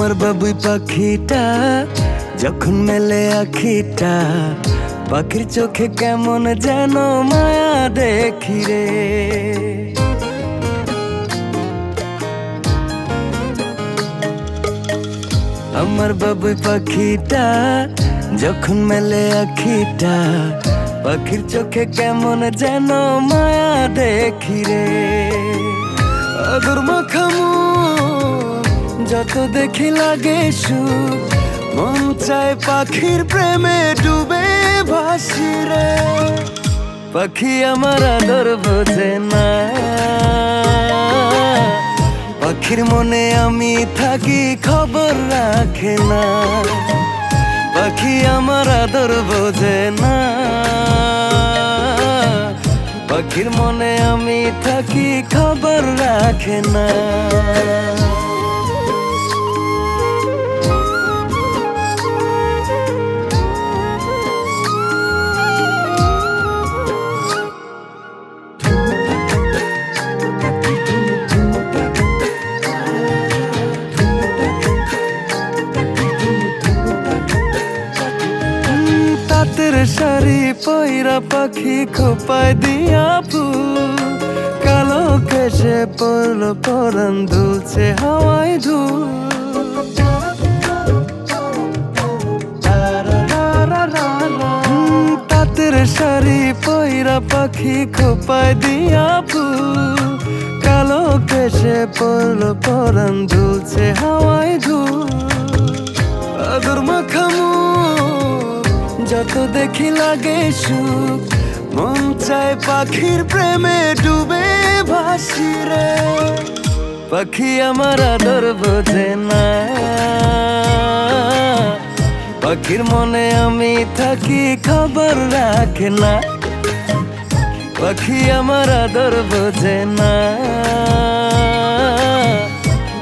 আমার বাবুই পাখিটা যখন মেলে আখিটা পাখির চোখে কেমন যেন মায়া দেখি রে আমার বাবুই পাখিটা যখন মেলে আখিটা পাখির চোখে কেমন যেন মায়া দেখি রে আদর মাখামু যত দেখি লাগে সুখ, মন চায় পাখির প্রেমে ডুবে ভাসি রে। পাখি আমার আদর বোঝে না। পাখির মনে আমি থাকি, খবর রাখে না। পাখি আমার আদর বোঝে না। পাখির মনে আমি থাকি, খবর রাখে না। তাঁতের শাড়ি পয়রা পাখি খোপায় দিয়া ফুল। কালো কেশে পড়ল পরান দুলছে হাওয়ায় ধুল। শাড়ি পয়রা পাখি খোপায় দিয়া ফুল। কালো কেশে পড়ল পরান দুলছে হাওয়ায় ধুল। আদর মাখামু। যত দেখি লাগে সুখ, মন চায় পাখির প্রেমে ডুবে ভাসি রে। পাখি আমার আদর বোঝে না। পাখির মনে আমি থাকি, খবর রাখে না। পাখি আমার আদর বোঝে না।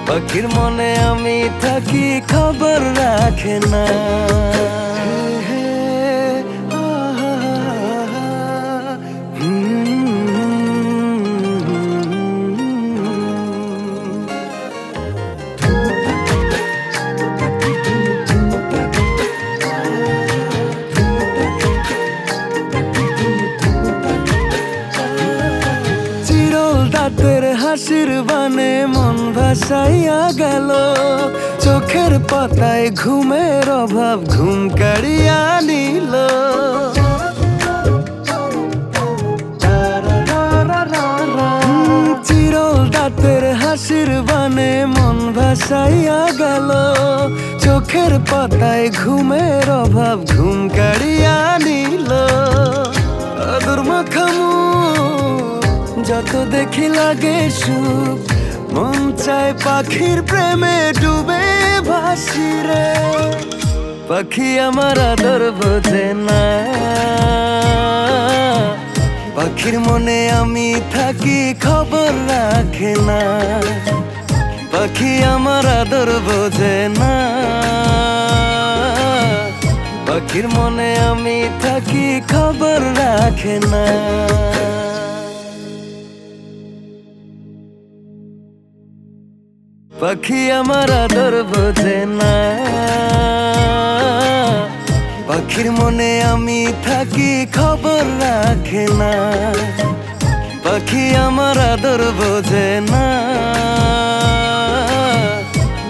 পাখির মনে আমি থাকি, খবর রাখে না। হাসির বানে মন ভাসাইয়া গেল। চোখের পাতায় ঘুমের অভাব ঘুম কাড়িয়া নিল। চিরল দাঁতের হাসির বানে মন ভাসাইয়া গেল। চোখের পাতায় ঘুমের অভাব ঘুম কাড়িয়া নিল। আদর যত দেখি লাগে সুখ, মন চায় পাখির প্রেমে ডুবে ভাসি রে। পাখি আমার আদর বোঝে না। পাখির মনে আমি থাকি, খবর রাখে না। পাখি আমার আদর বোঝে না। পাখি পাখির মনে আমি থাকি, খবর রাখে না। পাখি আমার আদর বোঝে না। পাখির মনে আমি থাকি, খবর রাখে না। পাখি আমার আদর বোঝে না।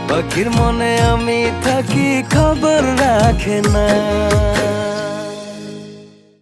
পাখির মনে আমি থাকি, খবর রাখে না।